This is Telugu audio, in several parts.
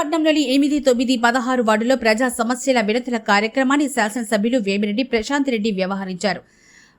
విశాఖపట్నంలోని ఎనిమిది తొమ్మిది పదహారు వార్డులో ప్రజా సమస్యల వినతుల కార్యక్రమాన్ని శాసనసభ్యులు వేమిరెడ్డి ప్రశాంత్ రెడ్డి వ్యవహరించారు.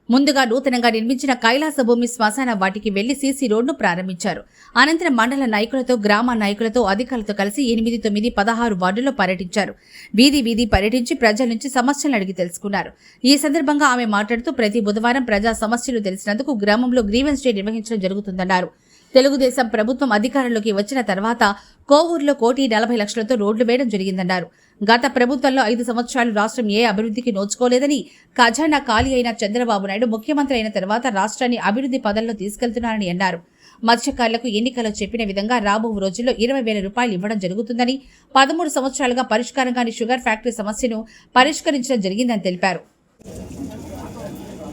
ముందుగా నూతనంగా నిర్మించిన కైలాస భూమి శ్మశాన వాటికి వెళ్ళి సీసీ రోడ్ను ప్రారంభించారు. అనంతరం మండల నాయకులతో గ్రామ నాయకులతో అధికారులతో కలిసి ఎనిమిది తొమ్మిది పదహారు వార్డుల్లో పర్యటించారు. వీధి వీధి పర్యటించి ప్రజల నుంచి సమస్యలను అడిగి తెలుసుకున్నారు. ఈ సందర్భంగా ఆమె మాట్లాడుతూ ప్రతి బుధవారం ప్రజా సమస్యలు తెలిసినందుకు గ్రామంలో గ్రీవెన్స్ డే నిర్వహించడం జరుగుతుందన్నారు. తెలుగుదేశం ప్రభుత్వం అధికారంలోకి వచ్చిన తర్వాత కోవూరులో కోటి నలభై లక్షలతో రోడ్లు వేయడం జరిగిందన్నారు. గత ప్రభుత్వంలో ఐదు సంవత్సరాలు రాష్ట్రం ఏ అభివృద్ధికి నోచుకోలేదని ఖజానా ఖాళీ అయిన చంద్రబాబు నాయుడు ముఖ్యమంత్రి అయిన తర్వాత రాష్ట్రాన్ని అభివృద్ధి పదంలో తీసుకెళ్తున్నారని అన్నారు. మత్స్యకారులకు ఎన్నికల్లో చెప్పిన విధంగా రాబో రోజుల్లో ఇరవై వేల రూపాయలు ఇవ్వడం జరుగుతుందని పదమూడు సంవత్సరాలుగా పరిష్కారం కాని షుగర్ ఫ్యాక్టరీ సమస్యను పరిష్కరించడం జరిగిందని తెలిపారు.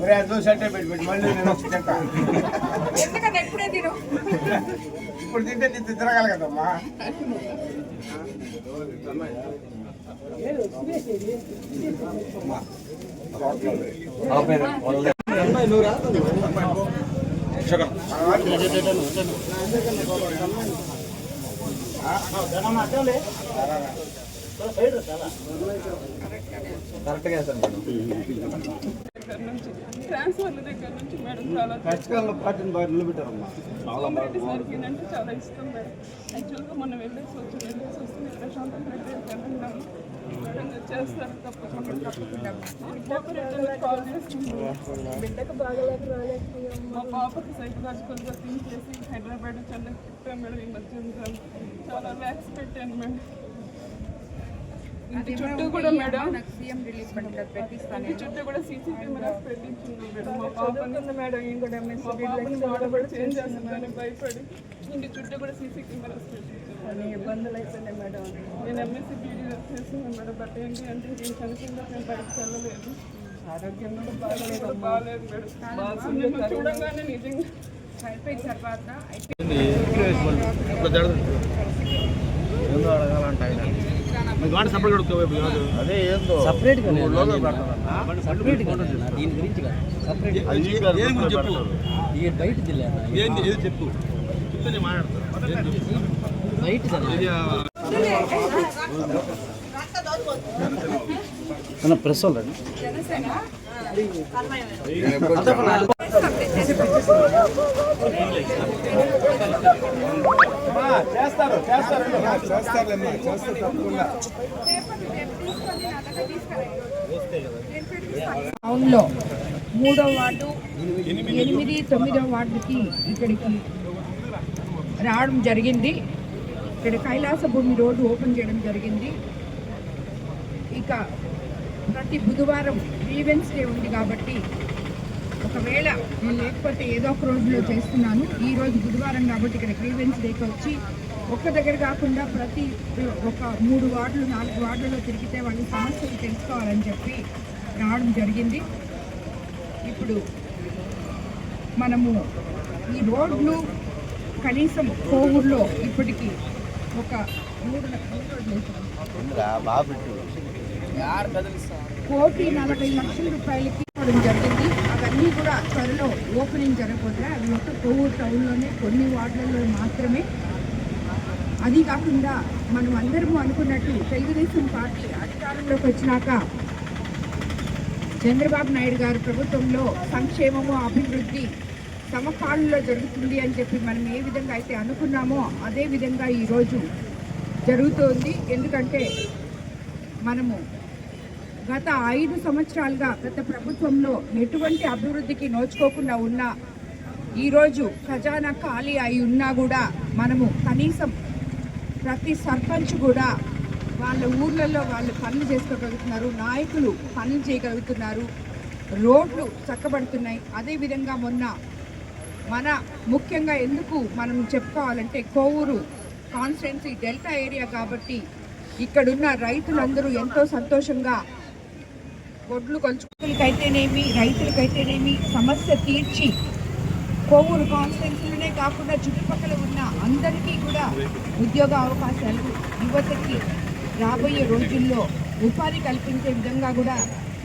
వచ్చి తింటా ఎందుకని ఎప్పుడే తిను? ఇప్పుడు దగ్గర నుంచి ట్రాన్స్ఫర్ల దగ్గర నుంచి మేడం చాలా ఖచ్చితంగా పార్టీని బాగా నిలబెట్టారమ్మా. కోమరెడ్డి సార్కి అంటే చాలా ఇష్టం మేడం. యాక్చువల్గా మొన్న వెళ్ళేసి వచ్చి వెళ్ళేసి వస్తే నేను ప్రశాంతం రెడ్డి వెళ్ళినాను. మేడం చేస్తారు తప్పకుండా కాల్ చేసుకుంటున్నాను బిడ్డకు బాగాలేక రాలేకపోయాం. మా పాపకి సైకలాజికల్గా థింక్ చేసి హైదరాబాద్ చెన్నై మేడం ఈ మధ్య. చాలా వ్యాక్స్ పెట్టాను మేడం. ఇంటి చుట్టూ కూడా మేడం సీఎం రిలీఫ్ ఫండ్ ఇంటి చుట్టూ కూడా సీసీ కెమెరాస్ పెట్టించున్నాం మేడం. మా పాపని మేడం ఏం కూడా మా పాపని వాడబడి చేంజ్ చేస్తుందని భయపడి ఇంటి చుట్టూ కూడా సీసీ కెమెరాస్ పెట్టించున్నాను ఇబ్బందులు అయిపోయినాయి మేడం. నేను ఎంఎస్సీ బీడీ చేస్తున్నాను మేడం బట్ ఏంటి అంటే నేను చనిపోయిందా నేను బయటకు వెళ్ళలేదు. ఆరోగ్యం కూడా బాగాలేదు కూడా బాగాలేదు మేడం. బాగా చూడంగానే నిజంగా. అయిపోయిన తర్వాత ఏందో? సపరేట్ సపరేట్ దీని గురించి కాదు. సపరేట్ చెప్పు? ఈ బయట జిల్లా ఏంది? ఏది చెప్పు? బయట జిల్లా ప్రెస్ వాళ్ళండి చేస్తారు చేస్తారు. చేస్తారు తప్పకుండా. టౌన్లో మూడో వార్డు ఎనిమిది తొమ్మిదో వార్డుకి ఇక్కడికి రావడం జరిగింది. ఇక్కడ కైలాస భూమి రోడ్డు ఓపెన్ చేయడం జరిగింది. ఇక ప్రతి బుధవారం గ్రీవెన్స్ డే ఉంది కాబట్టి ఒకవేళ నేను లేకపోతే ఏదో ఒక రోజులో చేస్తున్నాను. ఈ రోజు బుధవారం కాబట్టి ఇక్కడ గ్రీవెన్స్ డేకి వచ్చి ఒక్క దగ్గర కాకుండా ప్రతి ఒక మూడు వార్డులు నాలుగు వార్డులలో తిరిగితే వాళ్ళ సమస్యలు తెలుసుకోవాలని చెప్పి రావడం జరిగింది. ఇప్పుడు మనము ఈ రోడ్లు కనీసం కోవూరులో ఇప్పటికి ఒక మూడు కోటి నలభై లక్షల రూపాయలకి ఇవ్వడం జరిగింది. అన్నీ కూడా త్వరలో ఓపెనింగ్ జరగబోతున్నాయి అవి ఒక్క కోవూరు టౌన్లోనే కొన్ని వార్డులలో మాత్రమే. అది కాకుండా మనం అందరము అనుకున్నట్టు తెలుగుదేశం పార్టీ అధికారంలోకి వచ్చినాక చంద్రబాబు నాయుడు గారు ప్రభుత్వంలో సంక్షేమము అభివృద్ధి సమకాలంలో జరుగుతుంది అని చెప్పి మనం ఏ విధంగా అయితే అనుకున్నామో అదే విధంగా ఈరోజు జరుగుతోంది. ఎందుకంటే మనము గత ఐదు సంవత్సరాలుగా గత ప్రభుత్వంలో ఎటువంటి అభివృద్ధికి నోచుకోకుండా ఉన్న ఈరోజు ఖజానా ఖాళీ అయి ఉన్నా కూడా మనము కనీసం ప్రతి సర్పంచ్ కూడా వాళ్ళ ఊర్లలో వాళ్ళు పనులు చేసుకోగలుగుతున్నారు నాయకులు పనులు చేయగలుగుతున్నారు రోడ్లు చక్కబడుతున్నాయి. అదేవిధంగా మొన్న మన ముఖ్యంగా ఎందుకు మనం చెప్పుకోవాలంటే కోవూరు కాన్స్టిట్యున్సీ డెల్టా ఏరియా కాబట్టి ఇక్కడున్న రైతులందరూ ఎంతో సంతోషంగా ఒడ్లు కొలుచుకులకైతేనేమి రైతులకైతేనేమి సమస్య తీర్చి కోవూరు కాన్స్టిట్యున్సీలోనే కాకుండా చుట్టుపక్కల ఉన్న అందరికీ కూడా ఉద్యోగ అవకాశాలు యువతకి రాబోయే రోజుల్లో ఉపాధి కల్పించే విధంగా కూడా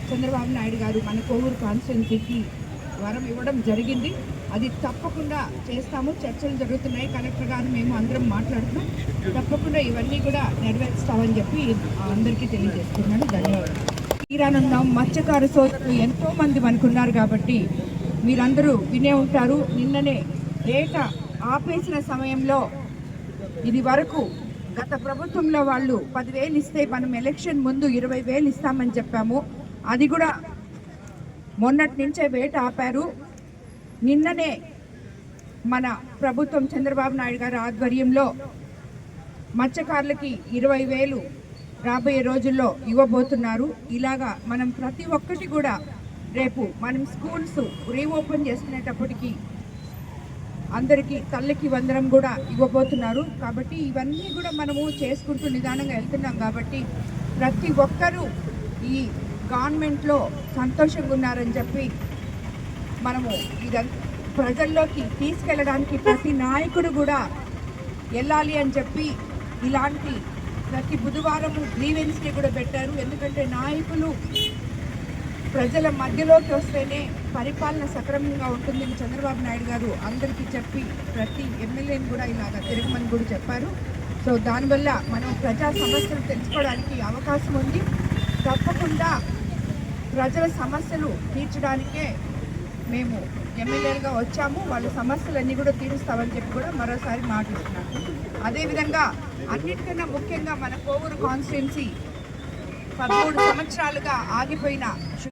చంద్రబాబు నాయుడు గారు మన కోవూరు కాన్స్టిట్యున్సీకి వరం ఇవ్వడం జరిగింది. అది తప్పకుండా చేస్తాము. చర్చలు జరుగుతున్నాయి. కలెక్టర్ గారు మేము అందరం మాట్లాడుతున్నాం. తప్పకుండా ఇవన్నీ కూడా నెరవేరుస్తామని చెప్పి అందరికీ తెలియజేస్తున్నాను. ధన్యవాదాలు. తీరానందం మత్స్యకార సోదరులు ఎంతో మంది మనకున్నారు కాబట్టి మీరందరూ వినే ఉంటారు. నిన్ననే రేట ఆపేసిన సమయంలో ఇది వరకు గత ప్రభుత్వంలో వాళ్ళు పదివేలు ఇస్తే మనం ఎలక్షన్ ముందు ఇరవై వేలు ఇస్తామని చెప్పాము. అది కూడా మొన్నటి నుంచే వేట ఆపారు. నిన్ననే మన ప్రభుత్వం చంద్రబాబు నాయుడు గారి ఆధ్వర్యంలో మత్స్యకారులకి ఇరవై వేలు రాబోయే రోజుల్లో ఇవ్వబోతున్నారు. ఇలాగా మనం ప్రతి ఒక్కటి కూడా రేపు మనం స్కూల్స్ రీఓపెన్ చేసుకునేటప్పటికి అందరికీ తల్లికి వందనం కూడా ఇవ్వబోతున్నారు. కాబట్టి ఇవన్నీ కూడా మనము చేసుకుంటూ నిదానంగా వెళ్తున్నాం కాబట్టి ప్రతి ఒక్కరూ ఈ గవర్నమెంట్లో సంతోషంగా ఉన్నారని చెప్పి మనము ఇదంతా ప్రజల్లోకి తీసుకెళ్ళడానికి ప్రతి నాయకుడు కూడా వెళ్ళాలి అని చెప్పి ఇలాంటి ప్రతి బుధవారము డే కూడా పెట్టారు. ఎందుకంటే నాయకులు ప్రజల మధ్యలోకి వస్తేనే పరిపాలన సక్రమంగా ఉంటుందని చంద్రబాబు నాయుడు గారు అందరికీ చెప్పి ప్రతి ఎమ్మెల్యేని కూడా ఇలాగ తిరగమని కూడా చెప్పారు. సో దానివల్ల మనం ప్రజా సమస్యలు తెలుసుకోవడానికి అవకాశం ఉంది. తప్పకుండా ప్రజల సమస్యలు తీర్చడానికే మేము ఎమ్మెల్యేలుగా వచ్చాము. వాళ్ళ సమస్యలన్నీ కూడా తీరుస్తామని చెప్పి కూడా మరోసారి మాట్లాడుతున్నాను అదేవిధంగా అన్నిటికన్నా ముఖ్యంగా మన కోవూరు కాన్స్టిట్యున్సీ పదమూడు సంవత్సరాలుగా ఆగిపోయిన